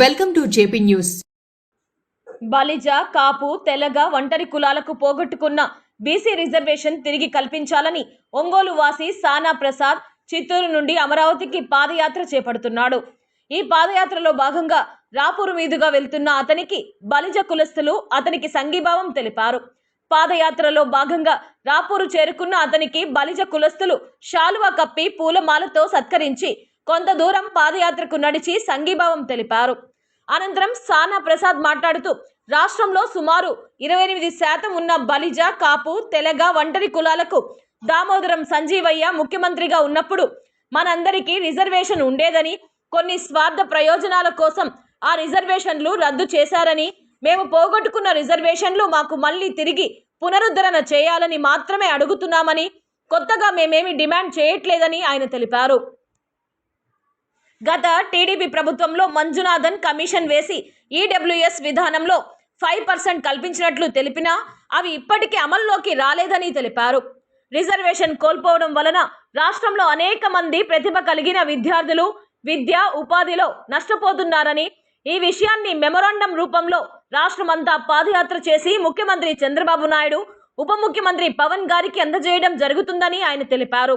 Welcome to JP news. Balija Kapu Telaga Ontari కులాలకు పోగొట్టుకున్న BC reservation తిరిగి కల్పించాలని ఒంగోలు వాసి సానా ప్రసాద్ చిత్తూరు నుండి అమరావతికి పాదయాత్ర చేపడుతున్నాడు. ఈ పాదయాత్రలో భాగంగా రాపూరు మీదుగా వెళ్తున్న అతనికి బలిజ కులస్తులు అతనికి సంఘీభావం తెలిపారు. పాదయాత్రలో భాగంగా రాపూరు చేరుకున్న అతనికి బలిజ కులస్తులు శాలువా కప్పి పూలమాలతో సత్కరించి కొంత దూరం పాదయాత్రకు నడిచి సంఘీభావం తెలిపారు. అనంతరం సానా ప్రసాద్ మాట్లాడుతూ రాష్ట్రంలో సుమారు ఇరవై ఎనిమిది శాతం ఉన్న బలిజ కాపు తెలగ ఒంటరి కులాలకు దామోదరం సంజీవయ్య ముఖ్యమంత్రిగా ఉన్నప్పుడు మనందరికీ రిజర్వేషన్ ఉండేదని కొన్ని స్వార్థ ప్రయోజనాల కోసం ఆ రిజర్వేషన్లు రద్దు చేశారని మేము పోగొట్టుకున్న రిజర్వేషన్లు మాకు మళ్ళీ తిరిగి పునరుద్ధరణ చేయాలని మాత్రమే అడుగుతున్నామని కొత్తగా మేమేమి డిమాండ్ చేయట్లేదని ఆయన తెలిపారు. గత టీడీపీ ప్రభుత్వంలో మంజునాథన్ కమిషన్ వేసి ఈడబ్ల్యూఎస్ విధానంలో ఫైవ్ పర్సెంట్ కల్పించినట్లు తెలిపినా అవి ఇప్పటికీ అమల్లోకి రాలేదని తెలిపారు. రిజర్వేషన్ కోల్పోవడం వలన రాష్ట్రంలో అనేక మంది ప్రతిభ కలిగిన విద్యార్థులు విద్య ఉపాధిలో నష్టపోతున్నారని ఈ విషయాన్ని మెమొరాండం రూపంలో రాష్ట్రమంతా పాదయాత్ర చేసి ముఖ్యమంత్రి చంద్రబాబు నాయుడు ఉప ముఖ్యమంత్రి పవన్ గారికి అందజేయడం జరుగుతుందని ఆయన తెలిపారు.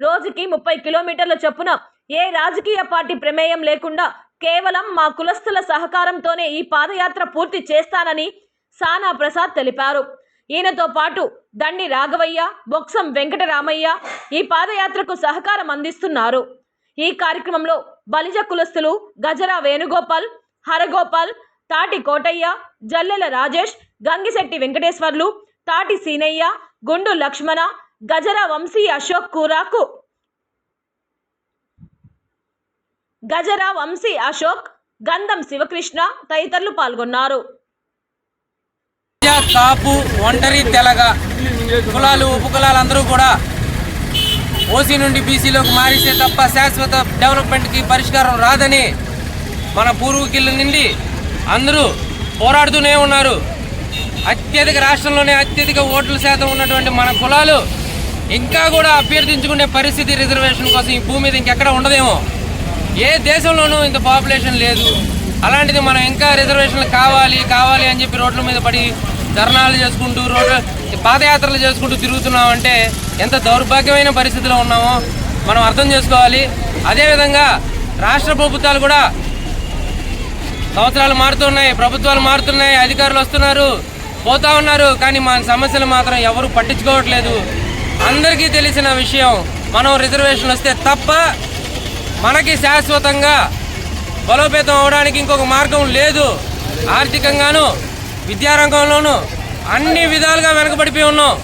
రోజుకి ముప్పై కిలోమీటర్ల చొప్పున ఏ రాజకీయ పార్టీ ప్రమేయం లేకుండా కేవలం మా కులస్తుల సహకారంతోనే ఈ పాదయాత్ర పూర్తి చేస్తానని సానా ప్రసాద్ తెలిపారు. ఈయనతో పాటు దండి రాఘవయ్య బొక్సం వెంకటరామయ్య ఈ పాదయాత్రకు సహకారం అందిస్తున్నారు. ఈ కార్యక్రమంలో బలిజ కులస్తులు గజరా వేణుగోపాల్ హరగోపాల్ తాటి కోటయ్య జల్లెల రాజేష్ గంగిశెట్టి వెంకటేశ్వర్లు తాటి సీనయ్య గుండు లక్ష్మణ గజరా వంశీ అశోక్ కూరాకు గజరా వంశీ అశోక్ గంధం శివకృష్ణ తదితరులు పాల్గొన్నారు. కాపు ఒంటరి తెలగ కులాలు ఉపకులాలు అందరూ కూడా ఓసీ నుండి బీసీలోకి మారిస్తే తప్ప శాశ్వత డెవలప్మెంట్కి పరిష్కారం రాదని మన పూర్వీకుల నుండి అందరూ పోరాడుతూనే ఉన్నారు. అత్యధిక రాష్ట్రంలోనే అత్యధిక ఓట్ల శాతం ఉన్నటువంటి మన కులాలు ఇంకా కూడా అభ్యర్థించుకునే పరిస్థితి రిజర్వేషన్ కోసం ఈ భూమి మీద ఇంకెక్కడ ఉండదేమో. ఏ దేశంలోనూ ఇంత పాపులేషన్ లేదు. అలాంటిది మనం ఇంకా రిజర్వేషన్లు కావాలి కావాలి అని చెప్పి రోడ్ల మీద పడి ధర్నాలు చేసుకుంటూ రోడ్ల పాదయాత్రలు చేసుకుంటూ తిరుగుతున్నామంటే ఎంత దౌర్భాగ్యమైన పరిస్థితిలో ఉన్నామో మనం అర్థం చేసుకోవాలి. అదేవిధంగా రాష్ట్ర ప్రభుత్వాలు కూడా సంవత్సరాలు మారుతున్నాయి ప్రభుత్వాలు మారుతున్నాయి అధికారులు వస్తున్నారు పోతా ఉన్నారు. కానీ మన సమస్యలు మాత్రం ఎవరు పట్టించుకోవట్లేదు. అందరికీ తెలిసిన విషయం మనం రిజర్వేషన్లు వస్తే తప్ప మనకి శాశ్వతంగా బలోపేతం అవడానికి ఇంకొక మార్గం లేదు. ఆర్థికంగాను విద్యారంగంలోనూ అన్ని విధాలుగా వెనకబడిపోయి ఉన్నాం.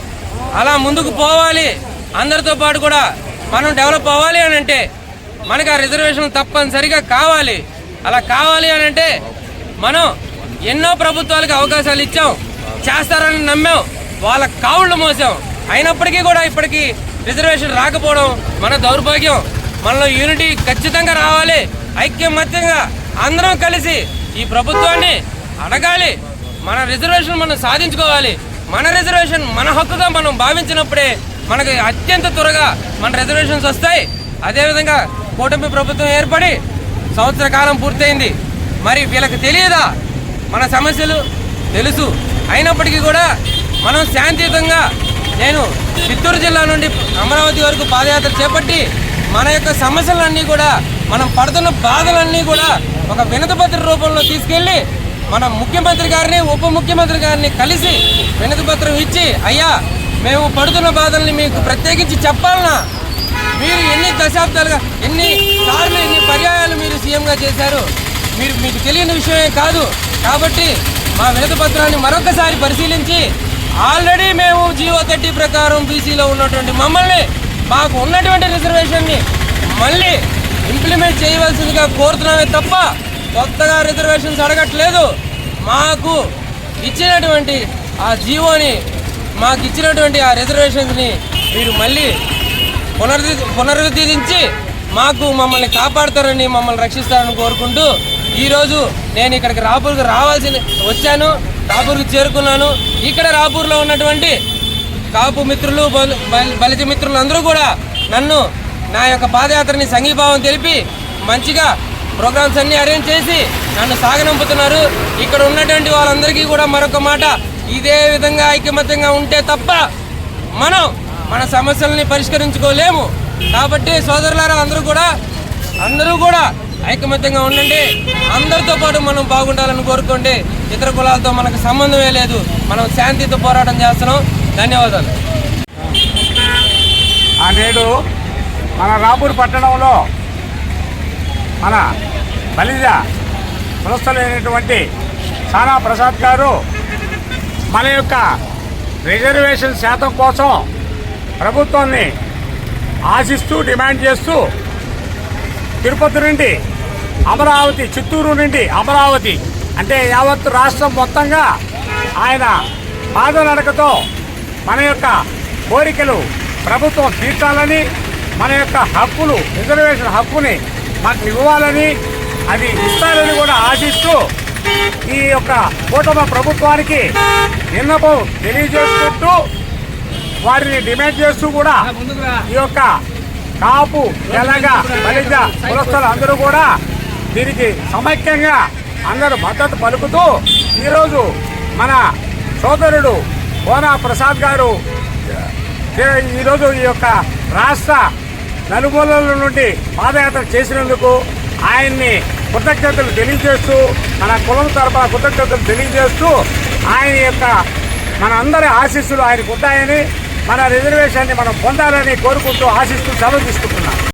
అలా ముందుకు పోవాలి. అందరితో పాటు కూడా మనం డెవలప్ అవ్వాలి అని అంటే మనకి ఆ రిజర్వేషన్ తప్పనిసరిగా కావాలి. అలా కావాలి అని అంటే మనం ఎన్నో ప్రభుత్వాలకు అవకాశాలు ఇచ్చాం. చేస్తారని నమ్మాం. వాళ్ళ కావుళ్ళు మోసాం. అయినప్పటికీ కూడా ఇప్పటికీ రిజర్వేషన్ రాకపోవడం మన దౌర్భాగ్యం. మనలో యూనిటీ ఖచ్చితంగా రావాలి. ఐక్యమత్యంగా అందరం కలిసి ఈ ప్రభుత్వాన్ని అడగాలి. మన రిజర్వేషన్ మనం సాధించుకోవాలి. మన రిజర్వేషన్ మన హక్కుగా మనం భావించినప్పుడే మనకి అత్యంత త్వరగా మన రిజర్వేషన్స్ వస్తాయి. అదేవిధంగా కూటమి ప్రభుత్వం ఏర్పడి సంవత్సర కాలం పూర్తయింది. మరి వీళ్ళకి తెలియదా? మన సమస్యలు తెలుసు. అయినప్పటికీ కూడా మనం శాంతియుతంగా నేను చిత్తూరు జిల్లా నుండి అమరావతి వరకు పాదయాత్ర చేపట్టి మన యొక్క సమస్యలన్నీ కూడా మనం పడుతున్న బాధలన్నీ కూడా ఒక వినతిపత్ర రూపంలో తీసుకెళ్ళి మన ముఖ్యమంత్రి గారిని ఉప ముఖ్యమంత్రి గారిని కలిసి వినతిపత్రం ఇచ్చి అయ్యా మేము పడుతున్న బాధల్ని మీకు ప్రత్యేకించి చెప్పాలనా? మీరు ఎన్ని దశాబ్దాలుగా ఎన్ని సార్లు ఎన్ని పర్యాయాలు మీరు సీఎంగా చేశారు? మీరు మీకు తెలియని విషయమే కాదు. కాబట్టి మా వినతి పత్రాన్ని మరొకసారి పరిశీలించి ఆల్రెడీ మేము జీవో థర్టీ ప్రకారం బీసీలో ఉన్నటువంటి మమ్మల్ని మాకు ఉన్నటువంటి రిజర్వేషన్ని మళ్ళీ ఇంప్లిమెంట్ చేయవలసిందిగా కోరుతున్నామే తప్ప కొత్తగా రిజర్వేషన్స్ అడగట్లేదు. మాకు ఇచ్చినటువంటి ఆ జీవోని మాకు ఇచ్చినటువంటి ఆ రిజర్వేషన్స్ని మీరు మళ్ళీ పునరుద్ధి పునరుద్ధరించి మాకు మమ్మల్ని కాపాడతారని మమ్మల్ని రక్షిస్తారని కోరుకుంటూ ఈరోజు నేను ఇక్కడికి రాపూర్కి రావాల్సింది వచ్చాను రాపూర్కి చేరుకున్నాను. ఇక్కడ రాపూర్లో ఉన్నటువంటి కాపు మిత్రులు బలిజ మిత్రులు అందరూ కూడా నన్ను నా యొక్క పాదయాత్రని సంఘీభావం తెలిపి మంచిగా ప్రోగ్రామ్స్ అన్నీ అరేంజ్ చేసి నన్ను సాగనంపుతున్నారు. ఇక్కడ ఉన్నటువంటి వాళ్ళందరికీ కూడా మరొక మాట. ఇదే విధంగా ఐకమత్యంగా ఉంటే తప్ప మనం మన సమస్యలని పరిష్కరించుకోలేము. కాబట్టి సోదరులారా అందరూ కూడా అందరూ కూడా ఐకమత్యంగా ఉండండి. అందరితో పాటు మనం బాగుండాలని కోరుకోండి. ఇతర కులాలతో మనకు సంబంధమే లేదు. మనం శాంతితో పోరాటం చేస్తున్నాం. ధన్యవాదాలు. ఆ నేడు మన రాపూర్ పట్టణంలో మన బలిజ కులస్థులైనటువంటి సానా ప్రసాద్ గారు మన యొక్క రిజర్వేషన్ శాతం కోసం ప్రభుత్వాన్ని ఆశిస్తూ డిమాండ్ చేస్తూ తిరుపతి నుండి అమరావతి చిత్తూరు నుండి అమరావతి అంటే యావత్ రాష్ట్రం మొత్తంగా ఆయన పాదనడకతో మన యొక్క కోరికలు ప్రభుత్వం తీర్చాలని మన యొక్క హక్కులు రిజర్వేషన్ హక్కుని మాకు ఇవ్వాలని అది ఇస్తారని కూడా ఆశిస్తూ ఈ యొక్క కూటమి ప్రభుత్వానికి విన్నపం తెలియజేసుకుంటూ వారిని డిమాండ్ చేస్తూ కూడా ఈ యొక్క కాపు తెలంగా బలిజ కులస్తులు అందరూ కూడా దీనికి సమైక్యంగా అందరూ మద్దతు పలుకుతూ ఈరోజు మన సోదరుడు కోనా ప్రసాద్ గారు. ఈరోజు ఈ యొక్క రాష్ట్ర నలుమూలల నుండి పాదయాత్ర చేసినందుకు ఆయన్ని కృతజ్ఞతలు తెలియజేస్తూ మన కులం తరఫున కృతజ్ఞతలు తెలియజేస్తూ ఆయన యొక్క మన అందరి ఆశీస్సులు ఆయనకు ఉంటాయని మన రిజర్వేషన్ని మనం పొందాలని కోరుకుంటూ ఆశిస్తూ సెలవు తీసుకుంటున్నాం.